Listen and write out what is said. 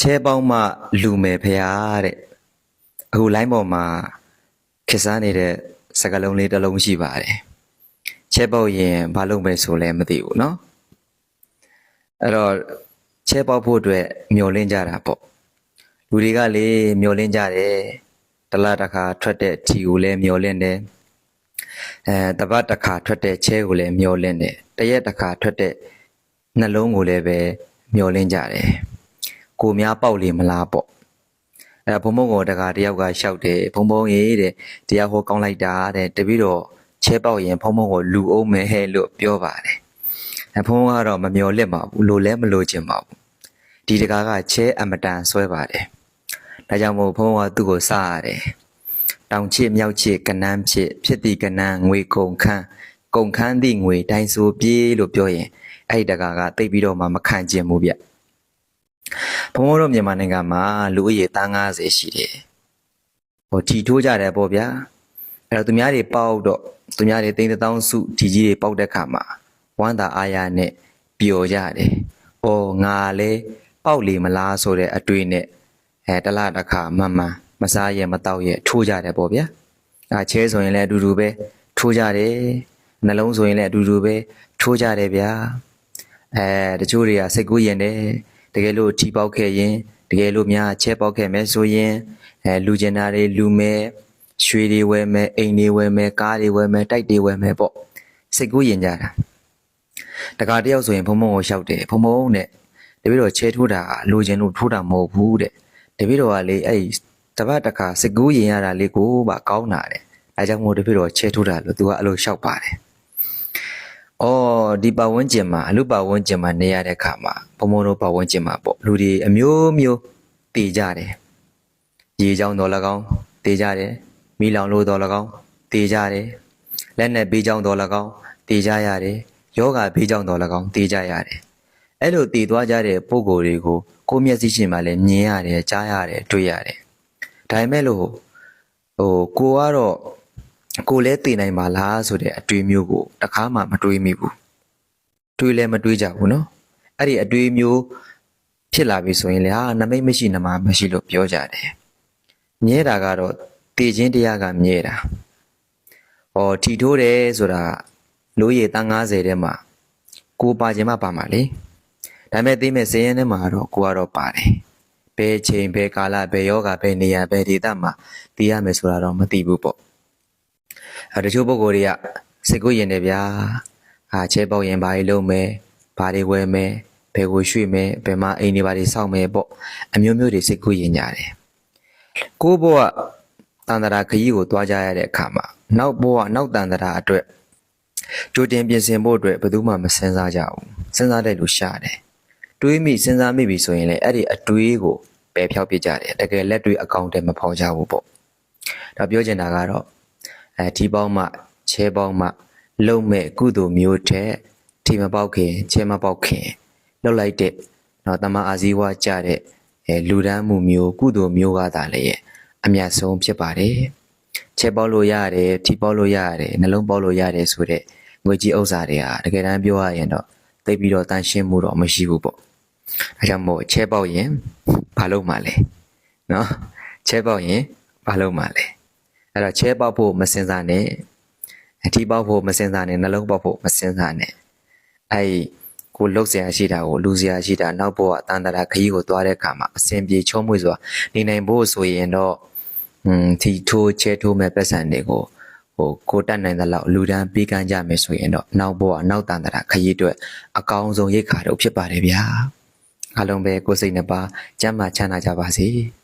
ချဲပေါင်းမှလူမယ်ဖရာတဲ့အခုလိုင်းပေါ်မှာခက်စားနေတဲ့စကားလုံးလေးတစ်လုံးရှိပါတယ်ချဲပေါက်ရင်ဘာလုပ်မယ်ဆိုလဲမသိဘူးเนาะအဲ့တော့ချဲပေါက်ဖို့အတွက်မျောလင့်ကြတာပေါ့လူတွေကလေမျောလင့်ကြတယ်တစ်လားတစ်ခါထွက်တဲ့ထီကိုလည်းမျောလင့်တယ်အဲတပတ်တစ်ခါထွက်တဲ့ချဲကိုလည်းမျောလင့်တယ်တရက်တစ်ခါထွက်တဲ့နှလုံးကိုလည်းပဲမျောလင့်ကြတယ် ကိုများပေါက်လေမလားပေါ့အဲ့ဒါဘုံဘုံကိုတကာတယောက်ကရှောက်တယ်ဘုံဘုံရေးတဲ့တရားဟောကောင်းလိုက်တာတဲ့တပည့်တော်ချဲပေါက်ရင်ဘုံဘုံကိုလူအောင်မယ်ဟဲ့လို့ပြောပါတယ်အဲ့ဘုံဘုံကတော့မမျော်လင့်ပါဘူးလိုလဲမလိုချင်ပါဘူးဒီတကာကချဲအမတန်ဆွဲပါတယ်ဒါကြောင့်မို့ဘုံဘုံကသူ့ကိုစားရတယ်တောင်ချစ်မြောက်ချစ်ကနန်းဖြစ်ဖြစ်သည်ကနန်းငွေကုန်ခန်းကုန်ခန်းသည့်ငွေတိုင်းဆိုပြေးလို့ပြောရင်အဲ့ဒီတကာကတိတ်ပြီးတော့မှမခံကျင်ဘူးဗျ ဘုံဘုံတို့မြန်မာနိုင်ငံမှာလူဦးရေသား90ရှိတယ်။ဟိုထီထိုးကြတယ်ပေါ့ဗျာ။အဲ့တော့သူများတွေပေါက်တော့သူများတွေတိန်းတောင်းစုထီကြီးတွေပေါက်တဲ့ခါမှာဝမ်းသာအားရနဲ့ပျော်ကြတယ်။အော်ငါလည်းပေါက်လေမလားဆိုတဲ့အတွေ့နဲ့အဲတလားတစ်ခါမှန်မှန်မစားရမတော့ရထိုးကြတယ်ပေါ့ဗျာ။အဲချဲဆိုရင်လည်းအတူတူပဲထိုးကြတယ်။နှလုံးဆိုရင်လည်းအတူတူပဲထိုးကြတယ်ဗျာ။အဲတချို့တွေကစိတ်ကူးရင်တယ် တကယ်လို့ထီပေါက်ခဲ့ရင်တကယ်လို့များချဲပေါက်ခဲ့မယ်ဆိုရင်အဲလူကျင်တာတွေလူမဲရွှေတွေဝယ်မယ်အိမ်တွေဝယ်မယ်ကားတွေဝယ်မယ်တိုက်တွေဝယ်မယ်ပေါ့စိတ်ကူးရင်ကြတာတခါတယောက်ဆိုရင်ဘုံဘုံကိုရှောက်တယ်ဘုံဘုံနဲ့တပည့်တော်ချဲထိုးတာကလူကျင်လို့ထိုးတာမဟုတ်ဘူးတဲ့တပည့်တော်ကလေအဲ့တပတ်တစ်ခါစိတ်ကူးရင်ရတာလေးကိုပါကောင်းတာတဲ့အဲကြောင့်မို့တပည့်တော်ချဲထိုးတာလို့သူကအဲ့လိုရှောက်ပါတယ်။ အော်ဒီပတ်ဝန်းကျင်မှာအလူပတ်ဝန်းကျင်မှာနေရတဲ့ခါမှာဘုံဘုံတို့ပတ်ဝန်းကျင်မှာပေါ့လူတွေအမျိုးမျိုးတည်ကြတယ်။ရေချောင်းတော်၎င်းတည်ကြတယ်။မိလောင်လို့တော်၎င်းတည်ကြတယ်။လက်နဲ့ဘေးချောင်းတော်၎င်းတည်ကြရတယ်။ယောဂဘေးချောင်းတော်၎င်းတည်ကြရတယ်။အဲ့လိုတည်သွားကြတဲ့ပုံကိုယ်တွေကိုကိုယ့်မျက်စိရှင်မှာလည်းမြင်ရတယ်ကြားရတယ်တွေ့ရတယ်။ဒါပေမဲ့လို့ဟိုကိုကတော့ ကိုလည်းတည်နိုင်ပါလားဆိုတဲ့အတွေးမျိုးကိုတခါမှမတွေးမိဘူးတွေးလည်းမတွေးကြဘူးနော်အဲ့ဒီအတွေးမျိုးဖြစ်လာပြီဆိုရင်လေဟာနမိတ်မရှိနမမရှိလို့ပြောကြတယ်မြဲတာကတော့တည်ခြင်းတရားကမြဲတာဟောထီထိုးတယ်ဆိုတာလို့ရည်တန်း90ထဲမှာကိုပါခြင်းမပါမှာလေဒါပေမဲ့သိမဲ့ဇင်းရဲထဲမှာတော့ကိုကတော့ပါတယ်ဘယ်ချိန်ဘယ်ကာလဘယ်ယောဂဘယ်နေရာဘယ်ဒေသမှာတည်ရမယ်ဆိုတာတော့မသိဘူးပေါ့ အဲတချို့ပုဂ္ဂိုလ်တွေကစိတ်ကိုယင်တယ်ဗျာဟာချဲပေါက်ရင်ဘာတွေလုပ်မယ်ဘာတွေဝယ်မယ်ဘယ်ကိုရွှေ့မယ်ဘယ်မှာအိမ်တွေဘာတွေစောင့်မယ်ပေါ့အမျိုးမျိုးတွေစိတ်ကိုယင်ကြတယ်ကိုယ့်ဘဝတန်တရာခရီးကိုတွားကြရတဲ့အခါမှာနောက်ဘဝနောက်တန်တရာအတွက်ကြိုတင်ပြင်ဆင်ဖို့အတွက်ဘယ်သူမှမစင်စားကြဘူးစဉ်းစားတဲ့လူရှာတယ်တွေးမိစဉ်းစားမိပြီဆိုရင်လည်းအဲ့ဒီအတွေးကိုပယ်ဖြောက်ပြကြတယ်တကယ်လက်တွေအကောင့်တွေမဖော်ကြဘူးပေါ့ဒါပြောချင်တာကတော့ အဲဒီပေါင်းမှချဲပေါင်းမှလုံမဲ့ကုသိုလ်မျိုးထက်ထီမပေါက်ခင်ချဲမပေါက်ခင်လှုပ်လိုက်တဲ့တော့တမအာဇီဝကြတဲ့အဲလူဒန်းမှုမျိုးကုသိုလ်မျိုးကသာလေရဲ့အမြတ်ဆုံးဖြစ်ပါတယ်ချဲပေါက်လို့ရတယ်ထီပေါက်လို့ရတယ်နှလုံးပေါက်လို့ရတယ်ဆိုတဲ့ငွေကြီးဥစ္စာတွေဟာတကယ်တမ်းပြောရရင်တော့သိပ်ပြီးတော့တန်ရှင်းမှုတော့မရှိဘူးပေါ့အဲကြောင့်မို့ချဲပေါက်ရင်ဘာလုပ်မှလဲနော်ချဲပေါက်ရင်ဘာလုပ်မှလဲ အဲ့တော့ချဲပေါက်ဖို့မစင်စားနဲ့အထီပေါက်ဖို့မစင်စားနဲ့နှလုံးပေါက်ဖို့မစင်စားနဲ့အဲ့ဒီကိုလှုပ်เสียရှိတာကိုလူเสียရှိတာနောက်ဘဝတန်တရာခရီးကိုသွားတဲ့အခါမှာအစဉ်ပြေချုံးမွေစွာနေနိုင်ဖို့ဆိုရင်တော့อืมထီထိုးချဲထိုးမဲ့ပတ်စံတွေကိုဟိုကိုတတ်နိုင်တဲ့လောက်လူဒန်းပေးကမ်းကြမယ်ဆိုရင်တော့နောက်ဘဝနောက်တန်တရာခရီးအတွက်အကောင်းဆုံးရိတ်ခါတော့ဖြစ်ပါတယ်ဗျာအားလုံးပဲကိုယ်စိတ်နှစ်ပါးကျမ်းမာချမ်းသာကြပါစေ။